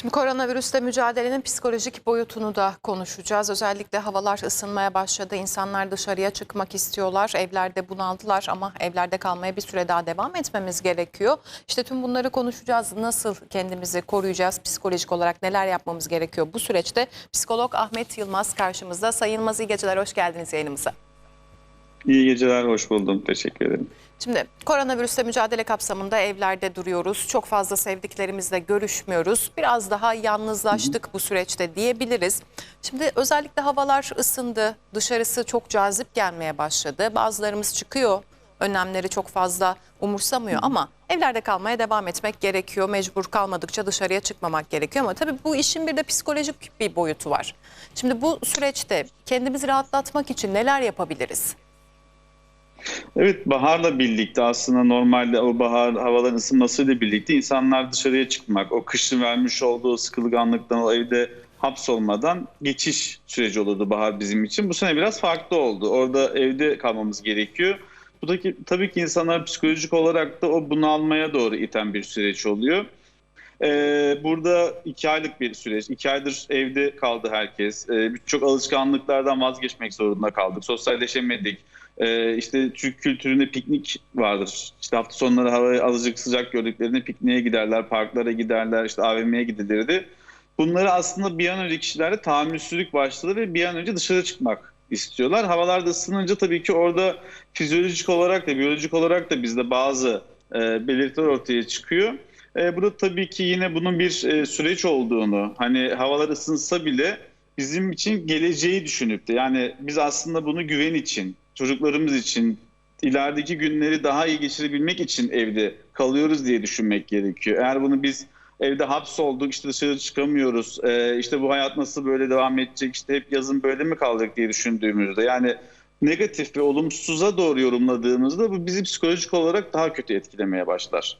Şimdi koronavirüsle mücadelenin psikolojik boyutunu da konuşacağız. Özellikle havalar ısınmaya başladı. İnsanlar dışarıya çıkmak istiyorlar. Evlerde bunaldılar ama evlerde kalmaya bir süre daha devam etmemiz gerekiyor. İşte tüm bunları konuşacağız. Nasıl kendimizi koruyacağız? Psikolojik olarak neler yapmamız gerekiyor? Bu süreçte psikolog Ahmet Yılmaz karşımızda. Sayın Yılmaz iyi geceler, hoş geldiniz yayınımıza. İyi geceler, hoş buldum. Teşekkür ederim. Şimdi koronavirüsle mücadele kapsamında evlerde duruyoruz. Çok fazla sevdiklerimizle görüşmüyoruz. Biraz daha yalnızlaştık bu süreçte diyebiliriz. Şimdi özellikle havalar ısındı. Dışarısı çok cazip gelmeye başladı. Bazılarımız çıkıyor. Önlemleri çok fazla umursamıyor ama evlerde kalmaya devam etmek gerekiyor. Mecbur kalmadıkça dışarıya çıkmamak gerekiyor ama tabii bu işin bir de psikolojik bir boyutu var. Şimdi bu süreçte kendimizi rahatlatmak için neler yapabiliriz? Evet, baharla birlikte aslında normalde o bahar havaların ısınmasıyla birlikte insanlar dışarıya çıkmak, o kışın vermiş olduğu sıkılganlıktan o evde hapsolmadan geçiş süreci olurdu bahar bizim için. Bu sene biraz farklı oldu. Orada evde kalmamız gerekiyor. Bu da ki, tabii ki insanlar psikolojik olarak da o bunalmaya doğru iten bir süreç oluyor. Ee, burada iki aylık bir süreç. İki aydır evde kaldı herkes. Ee, Birçok alışkanlıklardan vazgeçmek zorunda kaldık. Sosyalleşemedik. Ee, işte Türk kültüründe piknik vardır. İşte hafta sonları havayı azıcık sıcak gördüklerinde pikniğe giderler, parklara giderler, işte AVM'ye gidilirdi. Bunları aslında bir an önce kişilerde tahammülsüzlük başladı ve bir an önce dışarı çıkmak istiyorlar. Havalar da ısınınca tabii ki orada fizyolojik olarak da biyolojik olarak da bizde bazı e, belirtiler ortaya çıkıyor. E, burada tabii ki yine bunun bir e, süreç olduğunu, hani havalar ısınsa bile bizim için geleceği düşünüp de yani biz aslında bunu güven için, çocuklarımız için, ilerideki günleri daha iyi geçirebilmek için evde kalıyoruz diye düşünmek gerekiyor. Eğer bunu biz evde hapsolduk, işte dışarı çıkamıyoruz, e, işte bu hayat nasıl böyle devam edecek, işte hep yazın böyle mi kalacak diye düşündüğümüzde yani negatif ve olumsuza doğru yorumladığımızda bu bizi psikolojik olarak daha kötü etkilemeye başlar.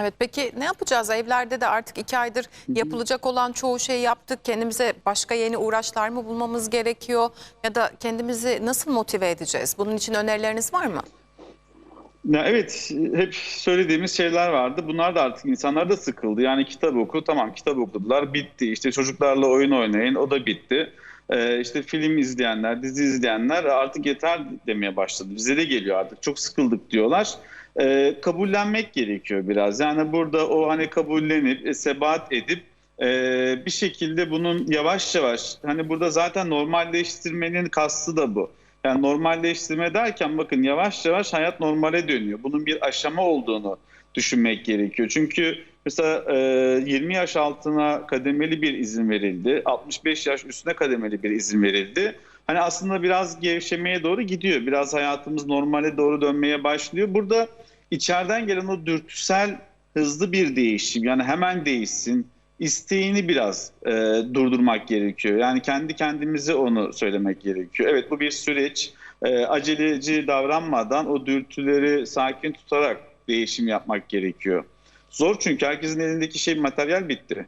Evet peki ne yapacağız? Evlerde de artık iki aydır yapılacak olan çoğu şeyi yaptık. Kendimize başka yeni uğraşlar mı bulmamız gerekiyor? Ya da kendimizi nasıl motive edeceğiz? Bunun için önerileriniz var mı? Ya evet, hep söylediğimiz şeyler vardı. Bunlar da artık insanlar da sıkıldı. Yani kitap oku, tamam kitap okudular, bitti. İşte çocuklarla oyun oynayın, o da bitti. Ee, işte film izleyenler, dizi izleyenler artık yeter demeye başladı. Bize de geliyor artık, çok sıkıldık diyorlar. Ee, kabullenmek gerekiyor biraz. Yani burada o hani kabullenip, e, sebat edip e, bir şekilde bunun yavaş yavaş, hani burada zaten normalleştirmenin kastı da bu. Yani normalleştirme derken bakın yavaş yavaş hayat normale dönüyor. Bunun bir aşama olduğunu düşünmek gerekiyor. Çünkü mesela e, 20 yaş altına kademeli bir izin verildi. 65 yaş üstüne kademeli bir izin verildi. Hani aslında biraz gevşemeye doğru gidiyor. Biraz hayatımız normale doğru dönmeye başlıyor. Burada içeriden gelen o dürtüsel hızlı bir değişim yani hemen değişsin isteğini biraz e, durdurmak gerekiyor. Yani kendi kendimize onu söylemek gerekiyor. Evet bu bir süreç. E, aceleci davranmadan o dürtüleri sakin tutarak değişim yapmak gerekiyor. Zor çünkü herkesin elindeki şey materyal bitti.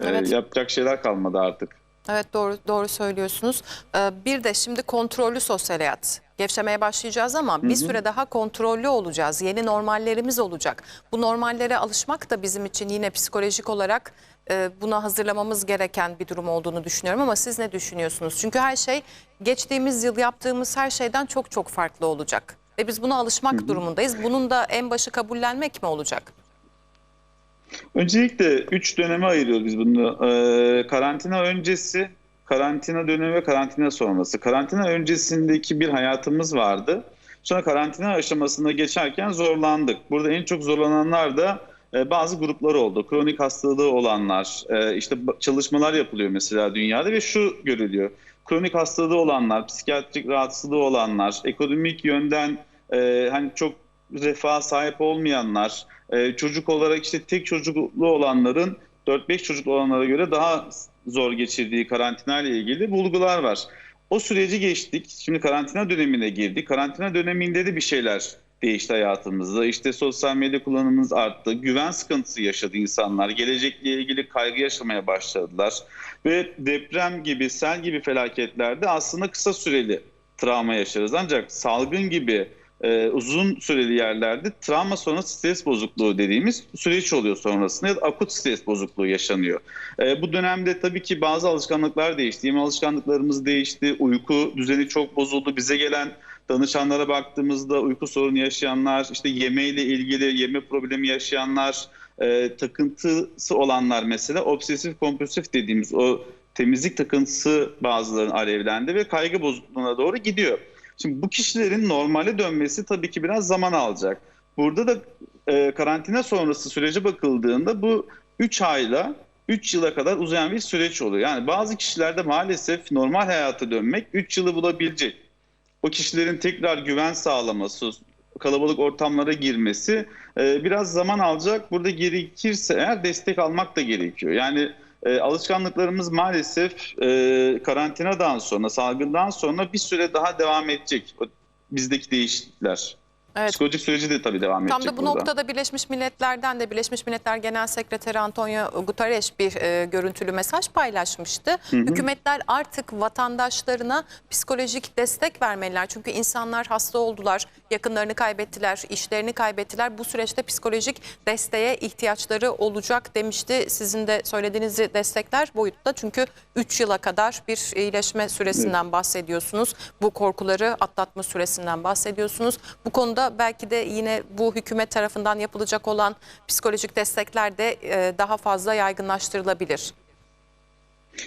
E, Evet. yapacak şeyler kalmadı artık. Evet doğru doğru söylüyorsunuz. Ee, bir de şimdi kontrollü sosyal hayat. Gevşemeye başlayacağız ama bir süre daha kontrollü olacağız. Yeni normallerimiz olacak. Bu normallere alışmak da bizim için yine psikolojik olarak e, buna hazırlamamız gereken bir durum olduğunu düşünüyorum ama siz ne düşünüyorsunuz? Çünkü her şey geçtiğimiz yıl yaptığımız her şeyden çok çok farklı olacak. Ve biz buna alışmak durumundayız. Bunun da en başı kabullenmek mi olacak? Öncelikle üç döneme ayırıyoruz biz bunu. Ee, karantina öncesi, karantina dönemi ve karantina sonrası. Karantina öncesindeki bir hayatımız vardı. Sonra karantina aşamasında geçerken zorlandık. Burada en çok zorlananlar da e, bazı gruplar oldu. Kronik hastalığı olanlar, e, işte çalışmalar yapılıyor mesela dünyada ve şu görülüyor. Kronik hastalığı olanlar, psikiyatrik rahatsızlığı olanlar, ekonomik yönden e, hani çok refaha sahip olmayanlar, çocuk olarak işte tek çocuklu olanların 4-5 çocuklu olanlara göre daha zor geçirdiği karantina ile ilgili bulgular var. O süreci geçtik. Şimdi karantina dönemine girdik. Karantina döneminde de bir şeyler değişti hayatımızda. İşte sosyal medya kullanımımız arttı. Güven sıkıntısı yaşadı insanlar. Gelecekle ilgili kaygı yaşamaya başladılar. Ve deprem gibi, sel gibi felaketlerde aslında kısa süreli travma yaşarız. Ancak salgın gibi e, uzun süreli yerlerde travma sonrası stres bozukluğu dediğimiz süreç oluyor sonrasında ya da akut stres bozukluğu yaşanıyor. E, bu dönemde tabii ki bazı alışkanlıklar değişti. Yeme alışkanlıklarımız değişti. Uyku düzeni çok bozuldu. Bize gelen danışanlara baktığımızda uyku sorunu yaşayanlar, işte yemeğiyle ilgili yeme problemi yaşayanlar, e, takıntısı olanlar mesela obsesif kompulsif dediğimiz o temizlik takıntısı bazılarının alevlendi ve kaygı bozukluğuna doğru gidiyor. Şimdi bu kişilerin normale dönmesi tabii ki biraz zaman alacak. Burada da e, karantina sonrası sürece bakıldığında bu 3 ayla 3 yıla kadar uzayan bir süreç oluyor. Yani bazı kişilerde maalesef normal hayata dönmek 3 yılı bulabilecek. O kişilerin tekrar güven sağlaması, kalabalık ortamlara girmesi e, biraz zaman alacak. Burada gerekirse eğer destek almak da gerekiyor. Yani e, alışkanlıklarımız maalesef e, karantinadan sonra, salgından sonra bir süre daha devam edecek. Bizdeki değişiklikler. Evet. Psikolojik süreci de tabii devam Tam edecek da bu burada. noktada Birleşmiş Milletler'den de Birleşmiş Milletler Genel Sekreteri Antonio Guterres bir e, görüntülü mesaj paylaşmıştı. Hükümetler artık vatandaşlarına psikolojik destek vermeliler. Çünkü insanlar hasta oldular, yakınlarını kaybettiler, işlerini kaybettiler. Bu süreçte psikolojik desteğe ihtiyaçları olacak demişti. Sizin de söylediğinizi destekler boyutta. Çünkü 3 yıla kadar bir iyileşme süresinden bahsediyorsunuz. Bu korkuları atlatma süresinden bahsediyorsunuz. Bu konuda belki de yine bu hükümet tarafından yapılacak olan psikolojik destekler de e, daha fazla yaygınlaştırılabilir.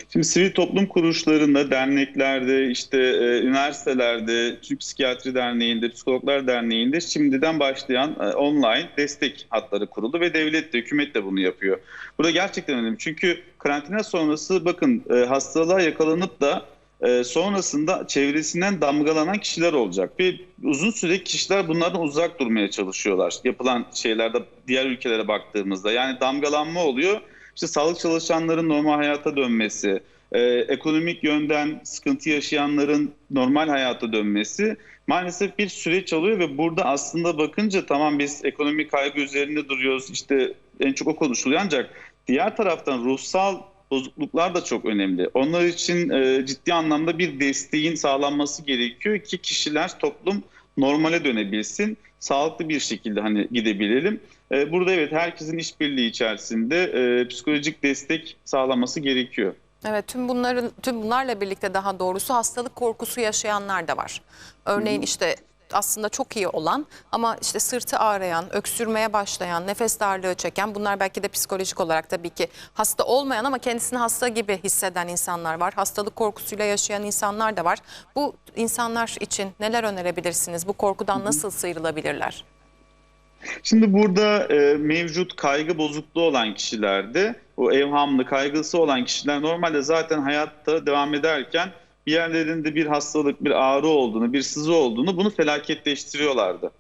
Şimdi sivil toplum kuruluşlarında, derneklerde, işte e, üniversitelerde, Türk Psikiyatri Derneği'nde, Psikologlar Derneği'nde şimdiden başlayan e, online destek hatları kuruldu ve devlet de, hükümet de bunu yapıyor. Burada gerçekten önemli çünkü karantina sonrası bakın e, hastalığa yakalanıp da e, sonrasında çevresinden damgalanan kişiler olacak. Ve uzun süre kişiler bunlardan uzak durmaya çalışıyorlar. Yapılan şeylerde diğer ülkelere baktığımızda yani damgalanma oluyor. İşte sağlık çalışanların normal hayata dönmesi, e, ekonomik yönden sıkıntı yaşayanların normal hayata dönmesi maalesef bir süreç alıyor ve burada aslında bakınca tamam biz ekonomik kaygı üzerinde duruyoruz işte en çok o konuşuluyor ancak diğer taraftan ruhsal bozukluklar da çok önemli. Onlar için e, ciddi anlamda bir desteğin sağlanması gerekiyor ki kişiler, toplum normale dönebilsin. Sağlıklı bir şekilde hani gidebilelim. E, burada evet herkesin işbirliği içerisinde e, psikolojik destek sağlaması gerekiyor. Evet tüm bunların tüm bunlarla birlikte daha doğrusu hastalık korkusu yaşayanlar da var. Örneğin işte aslında çok iyi olan ama işte sırtı ağrıyan, öksürmeye başlayan, nefes darlığı çeken bunlar belki de psikolojik olarak tabii ki hasta olmayan ama kendisini hasta gibi hisseden insanlar var. Hastalık korkusuyla yaşayan insanlar da var. Bu insanlar için neler önerebilirsiniz? Bu korkudan nasıl sıyrılabilirler? Şimdi burada e, mevcut kaygı bozukluğu olan kişilerde, o evhamlı kaygısı olan kişiler normalde zaten hayatta devam ederken bir yerlerinde bir hastalık, bir ağrı olduğunu, bir sızı olduğunu bunu felaketleştiriyorlardı.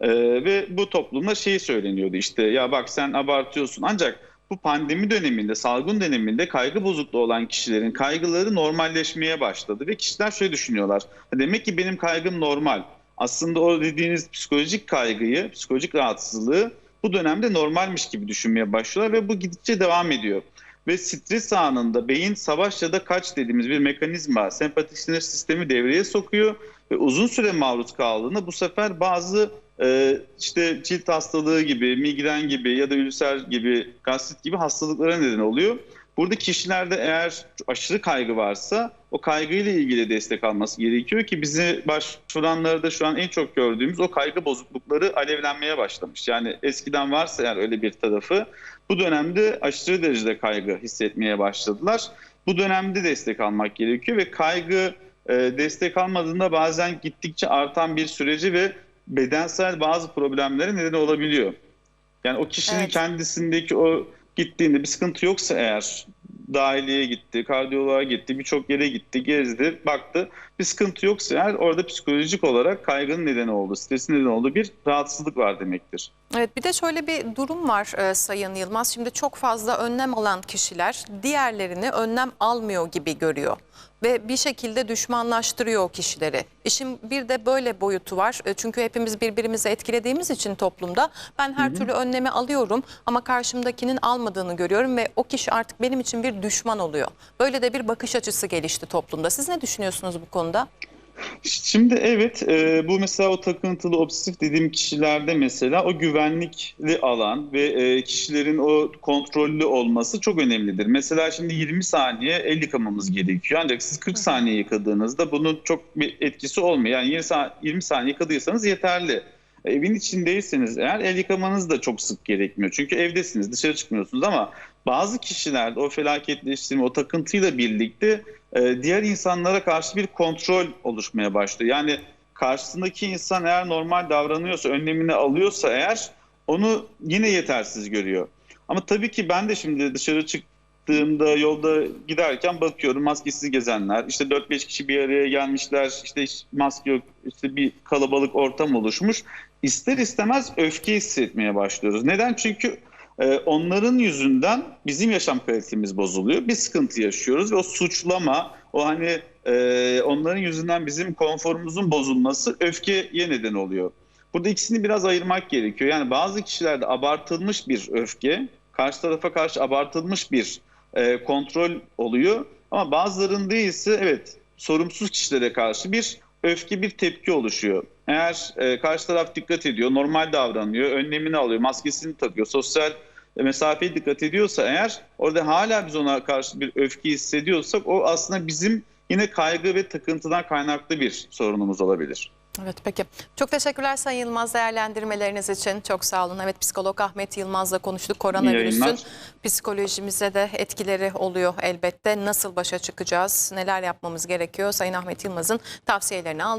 E, ve bu toplumda şey söyleniyordu işte ya bak sen abartıyorsun ancak bu pandemi döneminde, salgın döneminde kaygı bozukluğu olan kişilerin kaygıları normalleşmeye başladı ve kişiler şöyle düşünüyorlar. Demek ki benim kaygım normal. Aslında o dediğiniz psikolojik kaygıyı, psikolojik rahatsızlığı bu dönemde normalmiş gibi düşünmeye başlıyorlar ve bu gidince devam ediyor. Ve stres anında beyin savaş ya da kaç dediğimiz bir mekanizma, sempatik sinir sistemi devreye sokuyor ve uzun süre maruz kaldığında bu sefer bazı e, işte cilt hastalığı gibi, migren gibi ya da ülser gibi, gastrit gibi hastalıklara neden oluyor. Burada kişilerde eğer aşırı kaygı varsa o kaygıyla ilgili destek alması gerekiyor ki bizi başvuranlarda şu an en çok gördüğümüz o kaygı bozuklukları alevlenmeye başlamış. Yani eskiden varsa eğer öyle bir tarafı bu dönemde aşırı derecede kaygı hissetmeye başladılar. Bu dönemde destek almak gerekiyor ve kaygı e, destek almadığında bazen gittikçe artan bir süreci ve bedensel bazı problemlere neden olabiliyor. Yani o kişinin Evet. kendisindeki o gittiğinde bir sıkıntı yoksa eğer dahiliye gitti, kardiyoloğa gitti, birçok yere gitti, gezdi, baktı. Bir sıkıntı yoksa eğer orada psikolojik olarak kaygının nedeni oldu, stresin nedeni olduğu bir rahatsızlık var demektir. Evet bir de şöyle bir durum var e, Sayın Yılmaz. Şimdi çok fazla önlem alan kişiler diğerlerini önlem almıyor gibi görüyor. Ve bir şekilde düşmanlaştırıyor o kişileri. İşin bir de böyle boyutu var. E, Çünkü hepimiz birbirimizi etkilediğimiz için toplumda ben her türlü önlemi alıyorum ama karşımdakinin almadığını görüyorum ve o kişi artık benim için bir düşman oluyor. Böyle de bir bakış açısı gelişti toplumda. Siz ne düşünüyorsunuz bu konuda? Şimdi evet e, bu mesela o takıntılı obsesif dediğim kişilerde mesela o güvenlikli alan ve e, kişilerin o kontrollü olması çok önemlidir. Mesela şimdi 20 saniye el yıkamamız gerekiyor ancak siz 40 saniye yıkadığınızda bunun çok bir etkisi olmuyor. Yani 20 sa- 20 saniye yıkadıysanız yeterli. Evin içindeyseniz eğer el yıkamanız da çok sık gerekmiyor. Çünkü evdesiniz dışarı çıkmıyorsunuz ama bazı kişilerde o felaketleştirme, o takıntıyla birlikte e, diğer insanlara karşı bir kontrol oluşmaya başlıyor. Yani karşısındaki insan eğer normal davranıyorsa, önlemini alıyorsa eğer onu yine yetersiz görüyor. Ama tabii ki ben de şimdi dışarı çıktığımda yolda giderken bakıyorum maskesiz gezenler, işte 4-5 kişi bir araya gelmişler, işte maske yok, işte bir kalabalık ortam oluşmuş. İster istemez öfke hissetmeye başlıyoruz. Neden? Çünkü ee, onların yüzünden bizim yaşam kalitemiz bozuluyor. Bir sıkıntı yaşıyoruz ve o suçlama, o hani e, onların yüzünden bizim konforumuzun bozulması öfkeye neden oluyor. Burada ikisini biraz ayırmak gerekiyor. Yani bazı kişilerde abartılmış bir öfke, karşı tarafa karşı abartılmış bir e, kontrol oluyor. Ama bazılarında ise evet sorumsuz kişilere karşı bir öfke, bir tepki oluşuyor. Eğer e, karşı taraf dikkat ediyor, normal davranıyor, önlemini alıyor, maskesini takıyor, sosyal mesafeye dikkat ediyorsa eğer orada hala biz ona karşı bir öfke hissediyorsak o aslında bizim yine kaygı ve takıntıdan kaynaklı bir sorunumuz olabilir. Evet peki. Çok teşekkürler Sayın Yılmaz değerlendirmeleriniz için. Çok sağ olun. Evet psikolog Ahmet Yılmaz'la konuştuk. Koronavirüsün psikolojimize de etkileri oluyor elbette. Nasıl başa çıkacağız? Neler yapmamız gerekiyor? Sayın Ahmet Yılmaz'ın tavsiyelerini aldık.